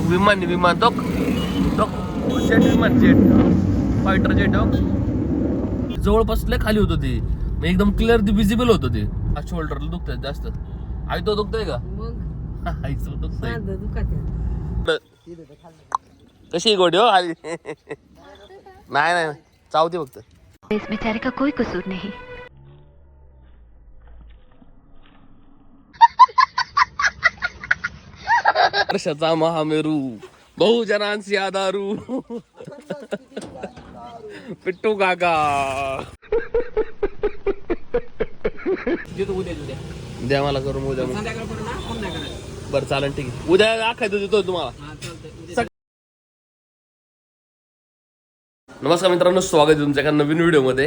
विमान विमान तो तो जेट विमान जेट फायटर जेट हो जवळपास लय खाली होतं ते. मग एकदम क्लिअर विजिबल होतं ते. शोल्डरला दुखतंय जास्त. आई तो दुखतंय का? आईचं दुखतंय. कशी गोडी हो? आली. नाही नाही चावते फक्त. बेचारे का कोई कसूर नहीं। वर्षाचा महामेरू बहुजनांची आदारू. पिट्टू काका. द्या मला करून उद्या. बरं चालेल ठीक आहे. उद्या आखायचं देतो तुम्हाला. नमस्कार मित्रांनो स्वागत आहे तुमच्या एका नवीन व्हिडिओमध्ये.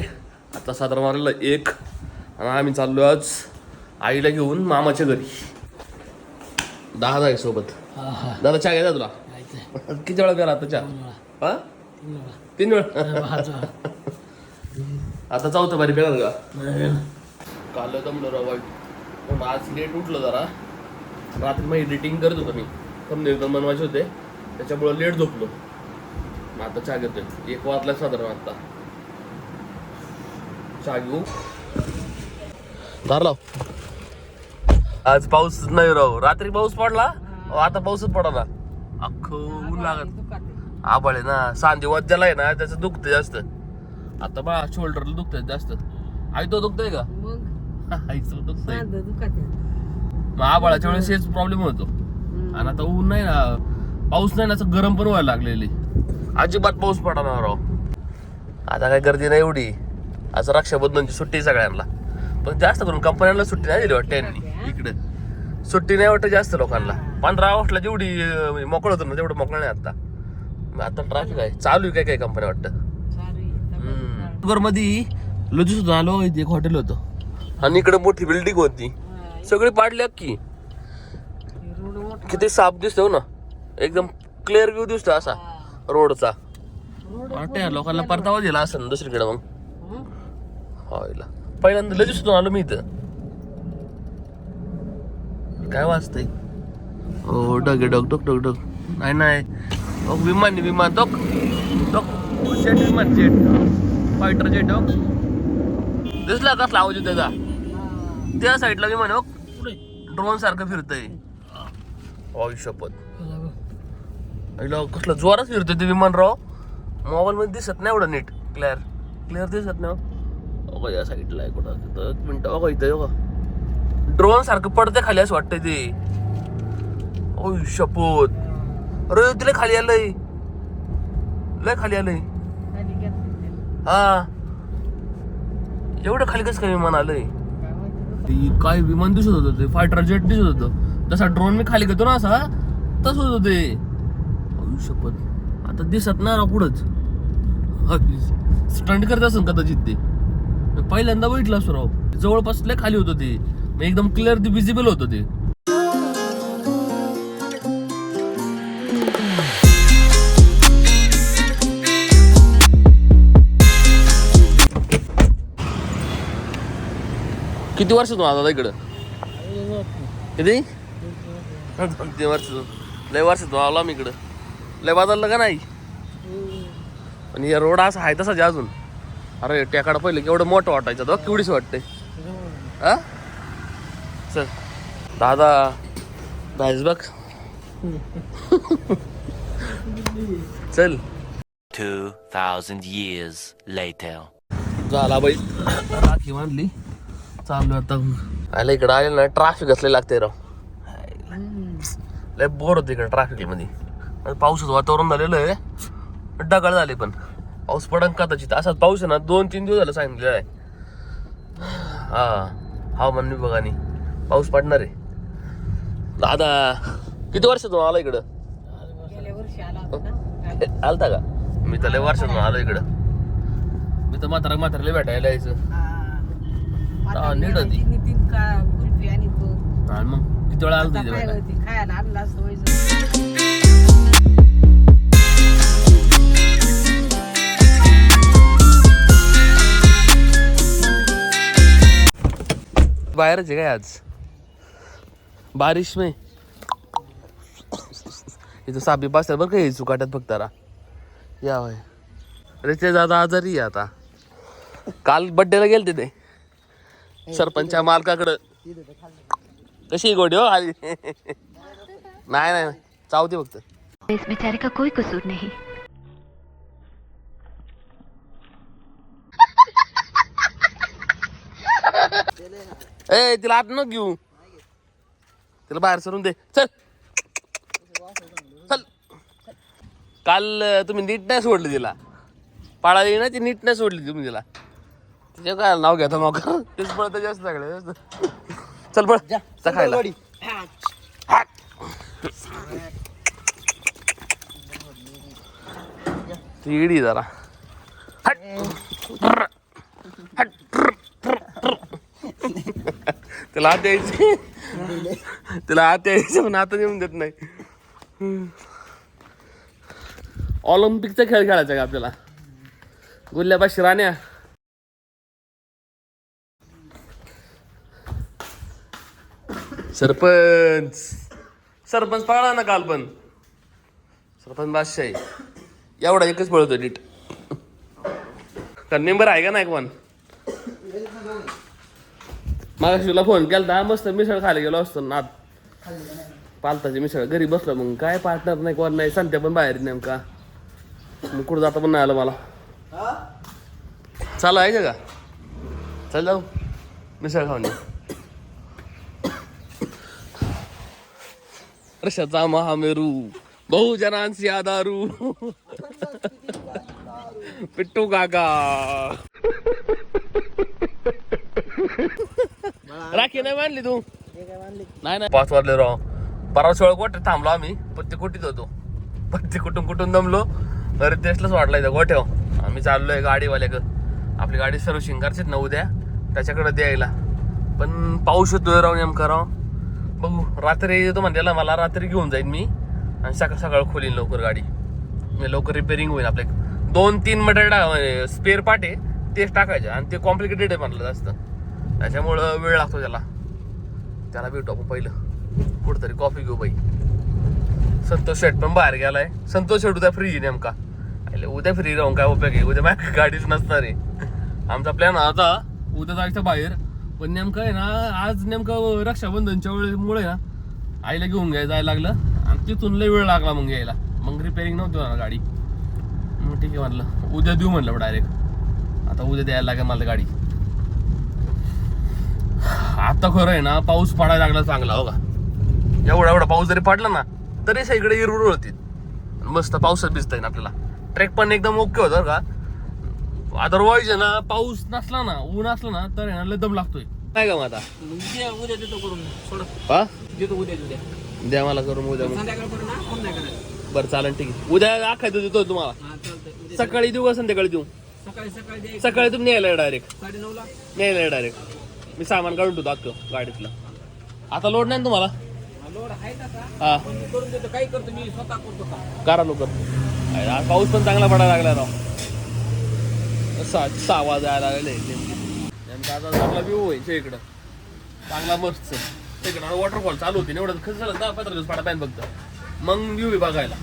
आता साधारण मारलेला एक आणि आम्ही चाललो आज आईला घेऊन मामाच्या घरी. दहा आहे सोबत. दादा चहा घ्यायचा तुला? किती वेळा प्याला आता चहा? हा? तीन वेळा. आता चौथा बारी प्याला का? काल दमलो राव वाईट. पण आज लेट उठलो जरा. रात्री मग एडिटिंग करत होतो मी. कम एकदम बनवायचे होते. त्याच्यामुळे लेट झोपलो. मग आता चहा घेतोय. एक वाजला साधारण आता. चहा घेऊ. धारलाव आज पाऊस नाही राव. रात्री पाऊस पडला. आता पाऊसच पडला अख्खं ऊन लागत. दुखात आबाळ आहे ना सांधी वाज्याला आहे ना त्याचं दुखतंय जास्त. आता बा शोल्डरला दुखतंय जास्त. आई तो दुखतंय का? मग? आईचं दुखतंय. सांग दुखात मग आबाळाच्या वेळेस हेच प्रॉब्लेम होतो. आणि आता ऊन नाही ना पाऊस नाही ना असं गरम पण व्हायला लागलेली. अजिबात पाऊस पडणार राव. आता काय गर्दी नाही एवढी. आज रक्षाबंधनची सुट्टी सगळ्यांना. पण जास्त करून कंपन्यांना सुट्टी नाही दिली वाटते यांनी. इकडे. सुट्टी नाही वाटत जास्त लोकांना. पंधरा ऑगस्टला जेवढी अं, म्हणजे मोकळ होतं ना तेवढं मोकळं नाही आता. आता ट्रॅफिक आहे. चालू आहे काय काय कंपन्या वाटतं? मध्ये लजूस आलो इथे एक हॉटेल होतं. आणि इकडे मोठी बिल्डिंग होती. सगळी पाडली अख्खी. किती साफ दिसतो ना. एकदम क्लिअर व्ह्यू दिसतो असा रोडचा. वाटतं लोकांना परतावा दिला असं दुसरीकडे मग. होयला पहिल्यांदा लगेच सुद्धा आलो मी इथं. काय वाजतंय? ओ डग आहे, डग डग डग डग नाही Oh, अहो, विमान आहे, विमान तो तो जेट विमान जेट फायटर जेट दिसला का आवाज येतो त्याचा त्या साईडला विमान हो ड्रोन सारखं फिरतंय अय शपथ कसलं जोरात फिरतोय ते विमान राव मोबाईल मध्ये दिसत नाही एवढं नीट क्लिअर क्लिअर दिसत नाही अगं या साईडला आहे कुठं एक मिनिट अगं इथं अगं ड्रोन सारखं पडते खाली असं वाटतंय ते ओय शपथ अरे तुला खाली आलंय. लय खाली आलंय. हा. एवढं खाली कसं काय विमान आलंय? काय माहिती ते काय विमान दिसत होतं ते फायटर जेट दिसत होतं. तसा ड्रोन मी खाली घेतो ना असा तसं होतं शपथ आता दिसत नाही ना पुढंच स्टंट करत असेल कदाचित ते. पहिल्यांदा बघितलं असतो राव. जवळपास लय खाली होतं ते. एकदम क्लिअर विजिबल होतं ते. किती वर्षातून आला इकडं? किती? दोन तीन वर्ष लय वर्षातून आलो आम्ही इकडं. लय बदललं का नाही? पण हे रोड असा आहे तसाच अजून. अरे टेकाडा पहिले केवढं मोठं वाटायचं बघ केवढीच वाटते. हा? चल. दादा भाईस बघ. चल. 2,000 years later. झाला बाई. राखी बांधली. चालू आता. आला इकडं आले ना ट्रॅफिक असले लागते राव. लय बोर होते इकडे ट्रॅफिकमध्ये. आता वातावरण झालेलं आहे. ढगाळ झाले पण. पाऊस पडन कदाचित. असाच पाऊस आहे ना दोन तीन दिवस झालं सांगितलेलं आहे. हा हवामान विभागाने पाऊस पडणार आहे. दादा किती वर्षातून आला इकडं? आला आलता का? मी तर लय वर्षातून आलो इकडं. मी तर म्हातारा म्हाताराला भेटायला यायचं. नीट होती. नितीन का कुल्फी आणि तो. आणि मग किती वेळा आलतो आता इथे काय भेटायला? होती? खायला आणला असं व्हायचं बाहेरच आहे काय आज? बारिश में इथं सापी पासतात बरं का हे चुकाट्यात फक्त या होय रे दादा आजारी आहे आता. काल बड्डेला गेलते ते. सरपंचा मालकाकडं. कशी गोडी हो आली? नाही नाही चावते फक्त. इस बेचारे का कोई कसूर नहीं। ए तिला आत न घेऊ. तिला बाहेर सरून दे. चल. चल. काल तुम्ही नीट नाही सोडली तिला. पाळाली ना ती नीट नाही सोडली तुम्ही तिला. तिच्या काय नाव घेता मग? तेच पळत जास्त सगळे जास्त. चल पळ. जा खायला. ती इडी जरा. तिला हात द्यायचे तिला हात द्यायचे पण आता येऊन देत नाही. ऑलिम्पिकचा खेळ खेळायचा का आपल्याला? गुल्ल्यापाशी राण्या. सरपंच. सरपंच पाळा ना काल पण. सरपंच बादशाही. एवढा एकच पळतो नीट. कारण मेंबर आहे का नाही कोण? मागा तुला फोन केला मस्त मिसळ खायला गेलो असतो ना पालताची मिसळ घरी बसलो मग काय पार्टनर नाही कोण नाही संध्या पण बाहेर नेमका. मग कुठं जाता पण नाही आलं मला. चालू आहे का? चल जाऊ. मिसळ खाऊन येऊ. वर्षाचा महामेरू बहुजनांची आदारू पिट्टू काका. राखी नाही मानली तू? नाही नाही. पाच वाजले राव. परवा सोळा गोठ्यात थांबलो आम्ही. पत्ती कुठीत होतो पत्ती कुठून कुठून दमलो? अरे तेसलाच वाटला इथं गोठ्याव आम्ही चाललोय गाडीवाल्याक आपली गाडी सर्व्हिसिंग करायची ना उद्या. त्याच्याकडे द्यायला. पण पाऊस येतोय राव नेमका राव. बघू. रात्री येतो म्हणलेला मला रात्री घेऊन जाईन मी. आणि सकाळ सकाळ खोलीन लवकर गाडी. मी लवकर रिपेअरिंग होईल आपले दोन तीन मटेरियल स्पेअर म्हणजे पार्ट आहे तेच टाकायचे आणि ते कॉम्प्लिकेटेड आहे म्हटलं जास्त. त्याच्यामुळं वेळ लागतो त्याला. त्याला भेटू आपण पहिलं. कुठंतरी कॉफी घेऊ बाई. संतोष शेट पण बाहेर गेलाय. संतोष शेट उद्या फ्री नेमका. अरे उद्या फ्री राहून काय उपयोग आहे? उद्या माझ्या गाडीच नसणार आहे. आमचा प्लॅन आता उद्या जायचं बाहेर. पण नेमकं आहे ना आज नेमकं रक्षाबंधनच्या वेळेमुळे ना आईला घेऊन घ्यायला जायला लागलं. आणि तिथून लय वेळ लागला मग यायला मग रिपेअरिंग नव्हती होणार गाडी. मग ठीक आहे म्हटलं. उद्या देऊ म्हटलं डायरेक्ट आता उद्या द्यायला लागेल मला गाडी. आता खरं आहे ना पाऊस पडायला लागला चांगला हो का? एवढा एवढा पाऊस जरी पडला ना तरी सगळे हिरवळ होती. मस्त पावसात भिजता येईल आपल्याला. ट्रेक पण एकदम ओके होतं का. अदरवाईज आहे ना पाऊस नसला ना ऊन असलं ना तर आहे ना दम लागतोय. काय का मग आता उद्या उद्या देतो करून सोड. हा? देतो उद्या उद्या. द्या मला करून उद्या. बरं चालेल ठीक आहे. उद्या आखायचं देतो तुम्हाला. हा सकाळी देऊ का संध्याकाळी देऊ? सकाळी सकाळी तुम्ही न्यायला डायरेक्ट साडे नऊला? न्यायला डायरेक्ट मी सामान काढून ठेवतो अख्खं गाडीतलं. आता लोड नाही ना तुम्हाला? लोड आहे आता. हा. करून देतो काही करतो मी स्वतः करतो का करा लवकर. पाऊस पण चांगला पडायला लागला राव. सहा सहा वाजायला लागले नेमके नेमका आता चांगला व्ह्यू होईल इकडं. चांगला मस्त तिकडं वॉटरफॉल चालू होती एवढं खर्च झालं दहा पंधरा दिवस पडा पॅन फक्त. मग व्ह्यू आहे बघायला.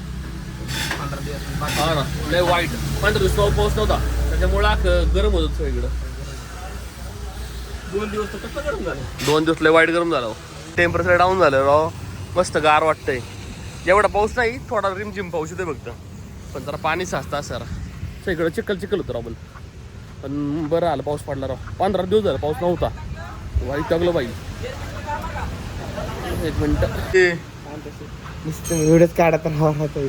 हा ना लय वाईट. पंधरा दिवस पाऊस पाऊस नव्हता. त्याच्यामुळे अख्खं गरम होत सगळीकडं दोन दिवस तर गरम झालं. दोन दिवस लय वाईट गरम झालं टेम्परेचर डाऊन झालं राव. मस्त गार वाटतंय. एवढा पाऊस नाही थोडा रिमझिम पाऊस येतोय फक्त. पण जरा पाणी साचतं सर सगळं चिखल चिखल होतं राव पण. पण बरं आलं पाऊस पडला राव. पंधरा दिवस झाला पाऊस नव्हता. वाईट टाकलं बाई. एक मिनटं. ते नुसतं तर हवा राहतो